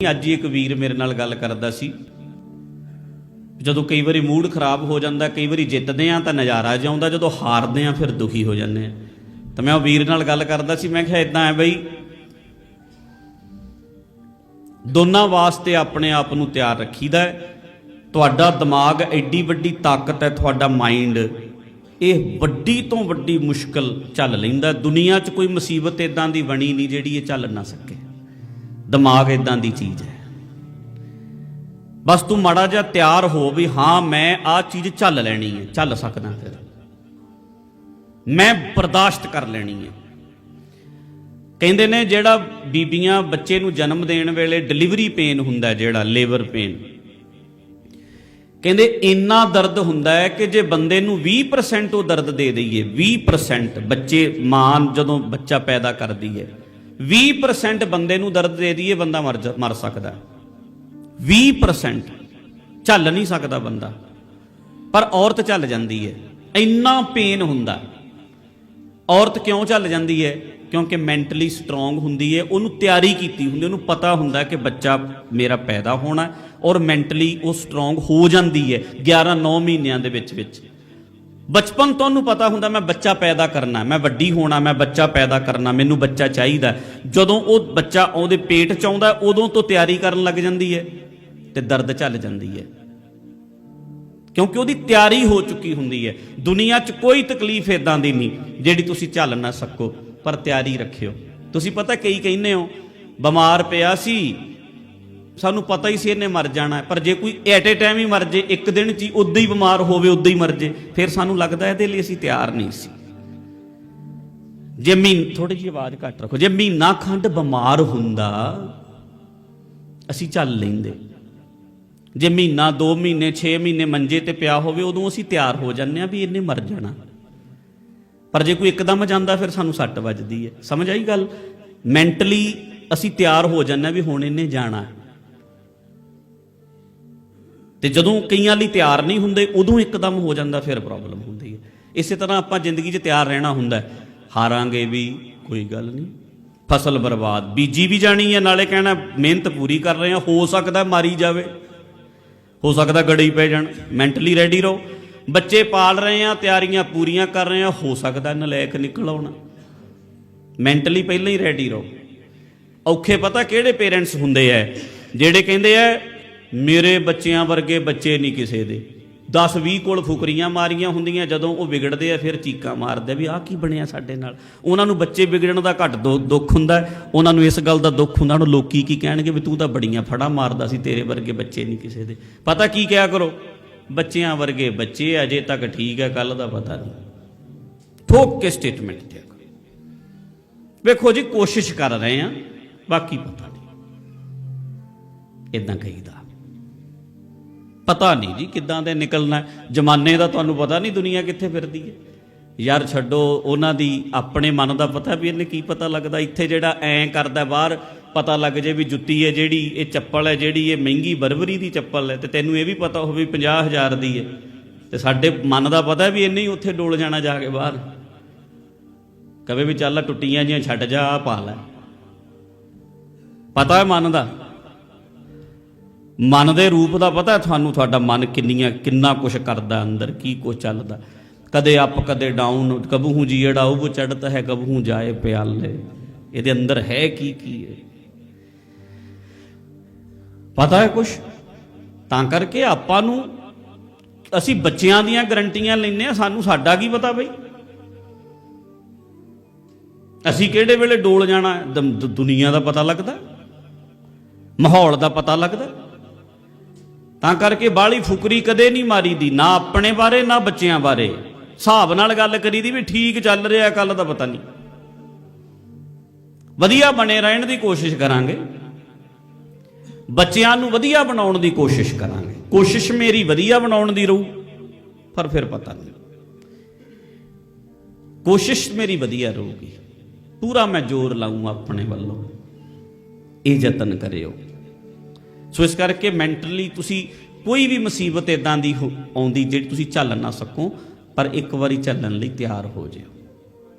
ਅੱਜ ਹੀ ਇੱਕ ਵੀਰ ਮੇਰੇ ਨਾਲ ਗੱਲ ਕਰਦਾ ਸੀ। ਜਦੋਂ ਕਈ ਵਾਰੀ ਮੂਡ ਖਰਾਬ ਹੋ ਜਾਂਦਾ, ਕਈ ਵਾਰੀ ਜਿੱਤਦੇ ਆ ਤਾਂ ਨਜ਼ਾਰਾ ਜਿਉਂਦਾ ਜਦੋਂ ਹਾਰਦੇ ਆ ਫਿਰ ਦੁਖੀ ਹੋ ਜਾਂਦੇ ਆ ਤਾਂ ਮੈਂ ਉਹ ਵੀਰ ਨਾਲ ਗੱਲ ਕਰਦਾ ਸੀ, ਮੈਂ ਕਿਹਾ ਇਦਾਂ ਹੈ ਬਈ, ਦੋਨਾਂ ਵਾਸਤੇ ਆਪਣੇ ਆਪ ਨੂੰ ਤਿਆਰ ਰੱਖੀਦਾ ਤੁਹਾਡਾ ਦਿਮਾਗ ਐਡੀ ਵੱਡੀ ਤਾਕਤ ਹੈ, ਤੁਹਾਡਾ ਮਾਈਂਡ ਇਹ ਵੱਡੀ ਤੋਂ ਵੱਡੀ ਮੁਸ਼ਕਲ ਚੱਲ ਲੈਂਦਾ ਦੁਨੀਆ 'ਚ ਕੋਈ ਮੁਸੀਬਤ ਇਦਾਂ ਦੀ ਬਣੀ ਨਹੀਂ, ਜਿਹੜੀ ਇਹ ਚੱਲ ਨਾ ਸਕੇ। ਦਿਮਾਗ ਇਦਾਂ ਦੀ ਚੀਜ਼ ਹੈ। ਬਸ ਤੂੰ ਮਾੜਾ ਜਿਹਾ ਤਿਆਰ ਹੋ ਵੀ ਹਾਂ, ਮੈਂ ਆਹ ਚੀਜ਼ ਝੱਲ ਲੈਣੀ ਹੈ ਝੱਲ ਸਕਦਾ ਫਿਰ ਮੈਂ ਬਰਦਾਸ਼ਤ ਕਰ ਲੈਣੀ ਹੈ। ਕਹਿੰਦੇ ਨੇ ਜਿਹੜਾ ਬੀਬੀਆਂ ਬੱਚੇ ਨੂੰ ਜਨਮ ਦੇਣ ਵੇਲੇ ਡਿਲੀਵਰੀ ਪੇਨ ਹੁੰਦਾ ਜਿਹੜਾ ਲੇਬਰ ਪੇਨ ਕਹਿੰਦੇ ਇੰਨਾ ਦਰਦ ਹੁੰਦਾ ਹੈ ਕਿ ਜੇ ਬੰਦੇ ਨੂੰ 20% ਉਹ ਦਰਦ ਦੇ ਦਈਏ 20% ਬੱਚੇ, ਮਾਂ ਜਦੋਂ ਬੱਚਾ ਪੈਦਾ ਕਰਦੀ ਹੈ 20% ਬੰਦੇ ਨੂੰ ਦਰਦ ਦੇ ਦਈਏ, ਬੰਦਾ ਮਰ ਜਾ- ਮਰ ਸਕਦਾ ਹੈ। 20% ਚੱਲ ਨਹੀਂ ਸਕਦਾ ਬੰਦਾ। ਪਰ ਔਰਤ ਚੱਲ ਜਾਂਦੀ ਹੈ। ਇੰਨਾ ਪੇਨ ਹੁੰਦਾ ਔਰਤ ਕਿਉਂ ਚੱਲ ਜਾਂਦੀ ਹੈ? ਕਿਉਂਕਿ ਮੈਂਟਲੀ ਸਟਰੋਂਗ ਹੁੰਦੀ ਹੈ, ਉਹਨੂੰ ਤਿਆਰੀ ਕੀਤੀ ਹੁੰਦੀ ਉਹਨੂੰ ਪਤਾ ਹੁੰਦਾ ਕਿ ਬੱਚਾ ਮੇਰਾ ਪੈਦਾ ਹੋਣਾ ਔਰ ਮੈਂਟਲੀ ਉਹ ਸਟਰੋਂਗ ਹੋ ਜਾਂਦੀ ਹੈ 11 9 ਮਹੀਨਿਆਂ ਦੇ ਵਿੱਚ ਵਿੱਚ। ਬਚਪਨ ਤੋਂ ਉਹਨੂੰ ਪਤਾ ਹੁੰਦਾ ਮੈਂ ਬੱਚਾ ਪੈਦਾ ਕਰਨਾ, ਮੈਂ ਵੱਡੀ ਹੋਣਾ, ਮੈਂ ਬੱਚਾ ਪੈਦਾ ਕਰਨਾ, ਮੈਨੂੰ ਬੱਚਾ ਚਾਹੀਦਾ। ਜਦੋਂ ਉਹ ਬੱਚਾ ਉਹਦੇ ਪੇਟ ਚ ਆਉਂਦਾ, ਉਦੋਂ ਤੋਂ ਤਿਆਰੀ ਕਰਨ ਲੱਗ ਜਾਂਦੀ ਹੈ ਤੇ ਦਰਦ ਚੱਲ ਜਾਂਦੀ ਹੈ। ਕਿਉਂਕਿ ਉਹਦੀ ਤਿਆਰੀ ਹੋ ਚੁੱਕੀ ਹੁੰਦੀ ਹੈ। ਦੁਨੀਆ 'ਚ ਕੋਈ ਤਕਲੀਫ ਇਦਾਂ ਦੀ ਨਹੀਂ, ਜਿਹੜੀ ਤੁਸੀਂ ਝੱਲ ਨਾ ਸਕੋ, ਪਰ ਤਿਆਰੀ ਰੱਖਿਓ। ਤੁਸੀਂ ਪਤਾ ਕਈ ਕਹਿੰਦੇ ਹੋ, ਬਿਮਾਰ ਪਿਆ ਸੀ ਸਾਨੂੰ ਪਤਾ ਹੀ ਸੀ ਇਹਨੇ ਮਰ ਜਾਣਾ। ਪਰ ਜੇ ਕੋਈ ਐਟ ਏ ਟਾਈਮ ਹੀ ਮਰ ਜੇ, ਇੱਕ ਦਿਨ 'ਚ ਹੀ ਉਦਾਂ ਹੀ ਬਿਮਾਰ ਹੋਵੇ, ਉਦਾਂ ਹੀ ਮਰ ਜੇ, ਫਿਰ ਸਾਨੂੰ ਲੱਗਦਾ ਇਹਦੇ ਲਈ ਅਸੀਂ ਤਿਆਰ ਨਹੀਂ ਸੀ। ਜੇ ਮਹੀਨ ਥੋੜੀ ਜਿਹੀ ਆਵਾਜ਼ ਘੱਟ ਰੱਖੋ, ਜੇ ਮਹੀਨਾ ਖੰਡ ਬਿਮਾਰ ਹੁੰਦਾ, ਅਸੀਂ ਚੱਲ ਲੈਂਦੇ। ਜੇ ਮਹੀਨਾ 2 ਮਹੀਨੇ 6 ਮਹੀਨੇ ਮੰਜੇ ਤੇ ਪਿਆ ਹੋਵੇ, ਉਦੋਂ ਅਸੀਂ ਤਿਆਰ ਹੋ ਜਾਂਦੇ ਆ ਵੀ ਇਹਨੇ ਮਰ ਜਾਣਾ। ਪਰ ਜੇ ਕੋਈ ਇੱਕਦਮ ਜਾਂਦਾ, ਫਿਰ ਸਾਨੂੰ ਸੱਟ ਵੱਜਦੀ ਹੈ। ਸਮਝ ਆਈ ਗੱਲ? ਮੈਂਟਲੀ ਅਸੀਂ ਤਿਆਰ ਹੋ ਜਾਂਦੇ ਆ ਵੀ ਹੁਣ ਇਹਨੇ ਜਾਣਾ ਤੇ ਜਦੋਂ ਕਈਆਂ ਲਈ ਤਿਆਰ ਨਹੀਂ ਹੁੰਦੇ, ਉਦੋਂ ਇੱਕਦਮ ਹੋ ਜਾਂਦਾ, ਫਿਰ ਪ੍ਰੋਬਲਮ ਹੁੰਦੀ ਹੈ। ਇਸੇ ਤਰ੍ਹਾਂ ਆਪਾਂ ਜ਼ਿੰਦਗੀ 'ਚ ਤਿਆਰ ਰਹਿਣਾ ਹੁੰਦਾ ਹਾਰਾਂਗੇ ਵੀ ਕੋਈ ਗੱਲ ਨਹੀਂ। ਫਸਲ ਬਰਬਾਦ, ਬੀਜੀ ਵੀ ਜਾਣੀ ਹੈ, ਨਾਲੇ ਕਹਿਣਾ ਮਿਹਨਤ ਪੂਰੀ ਕਰ ਰਹੇ ਹਾਂ, ਹੋ ਸਕਦਾ ਮਾਰੀ ਜਾਵੇ। ਹੋ ਸਕਦਾ ਗੜੀ ਪੈ ਜਾਣ। ਮੈਂਟਲੀ ਰੈਡੀ ਰਹੋ। ਬੱਚੇ ਪਾਲ ਰਹੇ ਆ ਤਿਆਰੀਆਂ ਪੂਰੀਆਂ ਕਰ ਰਹੇ ਆ ਹੋ ਸਕਦਾ ਨਲਾਇਕ ਨਿਕਲ ਆਉਣਾ। ਮੈਂਟਲੀ ਪਹਿਲਾਂ ਹੀ ਰੈਡੀ ਰਹੋ। ਔਖੇ ਪਤਾ ਕਿਹੜੇ ਪੇਰੈਂਟਸ ਹੁੰਦੇ ਐ ਜਿਹੜੇ ਕਹਿੰਦੇ ਐ ਮੇਰੇ ਬੱਚਿਆਂ ਵਰਗੇ ਬੱਚੇ ਨਹੀਂ ਕਿਸੇ ਦੇ। 10 20 ਕੋਲ ਫੁਕਰੀਆਂ ਮਾਰੀਆਂ ਹੁੰਦੀਆਂ, ਜਦੋਂ ਉਹ ਵਿਗੜਦੇ ਆ, ਫਿਰ ਚੀਕਾਂ ਮਾਰਦੇ ਵੀ ਆਹ ਕੀ ਬਣਿਆ ਸਾਡੇ ਨਾਲ। ਉਹਨਾਂ ਨੂੰ ਬੱਚੇ ਵਿਗੜਨ ਦਾ ਘੱਟ ਦੁ- ਦੁੱਖ ਹੁੰਦਾ ਉਹਨਾਂ ਨੂੰ ਇਸ ਗੱਲ ਦਾ ਦੁੱਖ ਹੁੰਦਾ, ਉਹਨੂੰ ਲੋਕੀ ਕੀ ਕਹਿਣਗੇ ਵੀ ਤੂੰ ਤਾਂ ਬੜੀਆਂ ਫੜਾ ਮਾਰਦਾ ਸੀ, ਤੇਰੇ ਵਰਗੇ ਬੱਚੇ ਨਹੀਂ ਕਿਸੇ ਦੇ। ਪਤਾ ਕੀ ਕਿਹਾ ਕਰੋ? ਬੱਚਿਆਂ ਵਰਗੇ ਬੱਚੇ ਅਜੇ ਤੱਕ ਠੀਕ ਹੈ ਕੱਲ ਦਾ ਪਤਾ ਨਹੀਂ। ਠੋਕ ਕੇ ਸਟੇਟਮੈਂਟ ਦਿਆ ਕਰੋ। ਵੇਖੋ ਜੀ, ਕੋਸ਼ਿਸ਼ ਕਰ ਰਹੇ ਆ ਬਾਕੀ ਪਤਾ ਨਹੀਂ। ਇਦਾਂ ਕਹੀਦਾ। ਪਤਾ ਨਹੀਂ ਜੀ ਕਿੱਦਾਂ ਦੇ ਨਿਕਲਣਾ ਜ਼ਮਾਨੇ ਦਾ ਤੁਹਾਨੂੰ ਪਤਾ ਨਹੀਂ ਦੁਨੀਆ ਕਿੱਥੇ ਫਿਰਦੀ ਹੈ। ਯਾਰ ਛੱਡੋ, ਉਹਨਾਂ ਦੀ ਆਪਣੇ ਮਨ ਦਾ ਪਤਾ ਵੀ ਇਹਨੇ ਕੀ ਪਤਾ ਲੱਗਦਾ। ਇੱਥੇ ਜਿਹੜਾ ਐਂ ਕਰਦਾ ਬਾਹਰ ਪਤਾ ਲੱਗ ਜੇ ਵੀ ਜੁੱਤੀ ਹੈ ਜਿਹੜੀ, ਇਹ ਚੱਪਲ ਹੈ ਜਿਹੜੀ, ਇਹ ਮਹਿੰਗੀ ਬਰਬਰੀ ਦੀ ਚੱਪਲ ਹੈ ਤੇ ਤੈਨੂੰ ਇਹ ਵੀ ਪਤਾ ਹੋਵੇ 50000 ਦੀ ਹੈ। ਤੇ ਸਾਡੇ ਮਨ ਦਾ ਪਤਾ ਵੀ ਇੰਨੇ ਹੀ ਉੱਥੇ ਡੋਲ ਜਾਣਾ ਜਾ ਕੇ ਬਾਹਰ। ਕਵੇ ਵੀ ਚੱਲ ਟੁੱਟੀਆਂ ਜੀਆਂ ਛੱਡ ਜਾ ਆ ਪਾ ਲੈ। ਪਤਾ ਹੈ ਮਨ ਦਾ। ਮਨ ਦੇ ਰੂਪ ਦਾ ਪਤਾ ਤੁਹਾਨੂੰ, ਤੁਹਾਡਾ ਮਨ ਕਿੰਨੀਆਂ, ਕਿੰਨਾ ਕੁਝ ਕਰਦਾ ਅੰਦਰ, ਕੀ ਕੁਝ ਚੱਲਦਾ। ਕਦੇ ਅਪ ਕਦੇ ਡਾਊਨ ਕਬਹੂ ਜੀੜਾ ਉਹ ਚੜਤਾ ਹੈ ਕਬਹੂ ਜਾਏ ਪਿਆਲੇ। ਇਹਦੇ ਅੰਦਰ ਹੈ ਕੀ ਕੀ ਹੈ? ਪਤਾ ਹੈ ਕੁਝ ਤਾਂ ਕਰਕੇ ਆਪਾਂ ਨੂੰ, ਅਸੀਂ ਬੱਚਿਆਂ ਦੀਆਂ ਗਰੰਟੀਆਂ ਲੈਂਦੇ ਆ ਸਾਨੂੰ ਸਾਡਾ ਕੀ ਪਤਾ ਬਈ? ਅਸੀਂ ਕਿਹੜੇ ਵੇਲੇ ਡੋਲ ਜਾਣਾ ਦਮ- ਦੁ- ਦੁਨੀਆ ਦਾ ਪਤਾ ਲੱਗਦਾ? ਮਾਹੌਲ ਦਾ ਪਤਾ ਲੱਗਦਾ? ਤਾਂ ਕਰਕੇ ਬਾਲੀ ਫੁਕਰੀ ਕਦੇ ਨਹੀਂ ਮਾਰੀ ਦੀ ਨਾ ਆਪਣੇ ਬਾਰੇ, ਨਾ ਬੱਚਿਆਂ ਬਾਰੇ। ਹਿਸਾਬ ਨਾਲ ਗੱਲ ਕਰੀ ਦੀ ਵੀ ਠੀਕ ਚੱਲ ਰਿਹਾ ਕੱਲ ਦਾ ਪਤਾ ਨਹੀਂ। ਵਧੀਆ ਬਣੇ ਰਹਿਣ ਦੀ ਕੋਸ਼ਿਸ਼ ਕਰਾਂਗੇ। ਬੱਚਿਆਂ ਨੂੰ ਵਧੀਆ ਬਣਾਉਣ ਦੀ ਕੋਸ਼ਿਸ਼ ਕਰਾਂਗੇ। ਕੋਸ਼ਿਸ਼ ਮੇਰੀ ਵਧੀਆ ਬਣਾਉਣ ਦੀ ਰਹੂ, ਪਰ ਫਿਰ ਪਤਾ ਨਹੀਂ। ਕੋਸ਼ਿਸ਼ ਮੇਰੀ ਵਧੀਆ ਰਹੂਗੀ। ਪੂਰਾ ਮੈਂ ਜ਼ੋਰ ਲਾਊਂ ਆਪਣੇ ਵੱਲੋਂ। ਇਹ ਯਤਨ ਕਰਿਓ। ਸੋ ਇਸ ਕਰਕੇ ਮੈਂਟਲੀ ਤੁਸੀਂ ਕੋਈ ਵੀ ਮੁਸੀਬਤ ਇਦਾਂ ਦੀ ਹੋ- ਆਉਂਦੀ ਜਿਹੜੀ ਤੁਸੀਂ ਝੱਲ ਨਾ ਸਕੋ, ਪਰ ਇੱਕ ਵਾਰੀ ਝੱਲਣ ਲਈ ਤਿਆਰ ਹੋ ਜਿਓ।